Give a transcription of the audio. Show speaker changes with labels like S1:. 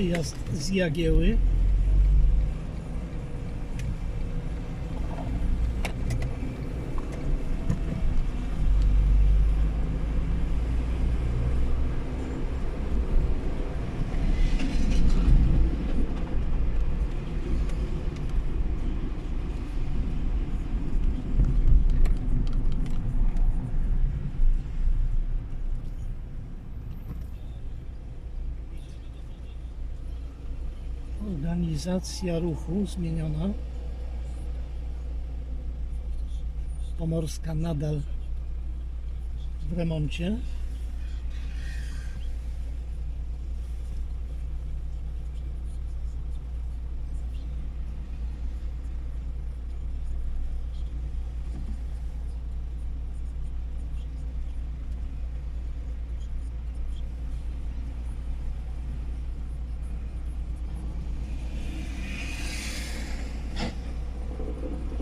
S1: wyjazd z Jagieły. Organizacja ruchu zmieniona. Pomorska nadal w remoncie.